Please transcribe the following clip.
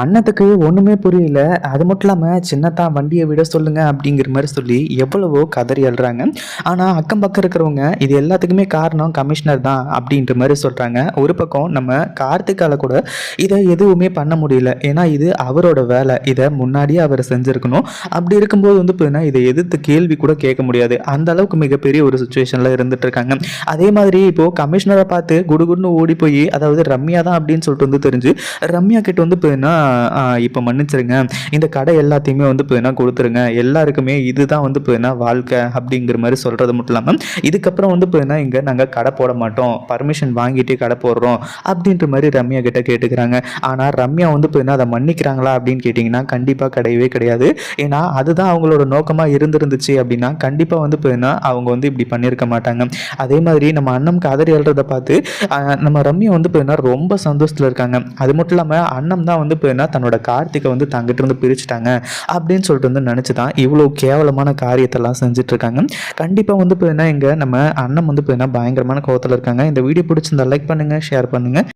அண்ணத்துக்கு ஒன்றுமே புரியல. அது மட்டும் இல்லாமல் சின்னத்தான் வண்டியை விட சொல்லுங்க அப்படிங்கிற மாதிரி சொல்லி எவ்வளவோ கதறி அழுறாங்க. ஆனால் அக்கம் பக்கம் இருக்கிறவங்க இது எல்லாத்துக்குமே காரணம் கமிஷனர் தான் அப்படின்ற மாதிரி சொல்கிறாங்க ஒரு பக்கம் நம்ம கார்த்திகால கூட இதை எதுவுமே பண்ண முடியல. ஏன்னா இது அவரோட வேலை. இதை முன்னாடியே அவர் செஞ்சுருக்கணும். அப்படி இருக்கும்போது வந்து பார்த்தீங்கன்னா இதை எதிர்த்து கேள்வி கூட கேட்க முடியாது. அந்த அளவுக்கு மிகப்பெரிய ஒரு சுச்சுவேஷனில் இருந்துட்டு இருக்காங்க. அதே மாதிரி இப்போது கமிஷனரை பார்த்து குடுகுடுன்னு ஓடி போய் அதாவது ரம்யா தான் அப்படின்னு சொல்லிட்டு வந்து தெரிஞ்சு ரம்யா கிட்ட வந்து பார்த்தீங்கன்னா இப்போ மன்னிச்சிருங்க. இந்த கடை எல்லாத்தையுமே வந்து பார்த்தீங்கன்னா கொடுத்துருங்க. எல்லாருக்குமே இதுதான் வந்து பார்த்தீங்கன்னா வாழ்க்கை அப்படிங்கிற மாதிரி சொல்கிறது மட்டும் இல்லாமல் இதுக்கப்புறம் வந்து பார்த்தீங்கன்னா இங்கே நாங்கள் கடை போட மாட்டோம். பர்மிஷன் வாங்கிட்டே கடை போடுறோம் அப்படின்ற மாதிரி ரம்யா கிட்ட கேட்டுக்கிறாங்க. ஆனால் ரம்யா வந்து பார்த்தீங்கன்னா அதை மன்னிக்கிறாங்களா அப்படின்னு கேட்டிங்கன்னா கண்டிப்பாக கிடையவே கிடையாது. ஏன்னா அதுதான் அவங்களோட நோக்கமாக இருந்திருந்துச்சு அப்படின்னா கண்டிப்பாக வந்து பார்த்தீங்கன்னா அவங்க வந்து இப்படி பண்ணியிருக்க மாட்டாங்க. அதே மாதிரி நம்ம அண்ணம் கதறி எழுறதை பார்த்து நம்ம ரம்யா வந்து பார்த்தீங்கன்னா ரொம்ப சந்தோஷத்தில் இருக்காங்க. அது மட்டும் இல்லாமல் அண்ணம் தான் வந்து பார்த்தீங்கன்னா தன்னோட கார்த்திகை வந்து தங்கிட்ட இருந்து பிரிச்சுட்டாங்க அப்படின்னு சொல்லிட்டு வந்து நினச்சி தான் இவ்வளோ கேவலமான காரியத்தெல்லாம் செஞ்சுட்டு இருக்காங்க கண்டிப்பாக வந்து பார்த்தீங்கன்னா இங்கே நம்ம அண்ணன் வந்து பார்த்தீங்கன்னா பயங்கரமான கோவத்தில் இருக்காங்க. இந்த வீடியோ பிடிச்சிருந்தா லைக் பண்ணுங்கள் ஷேர் பண்ணுங்கள்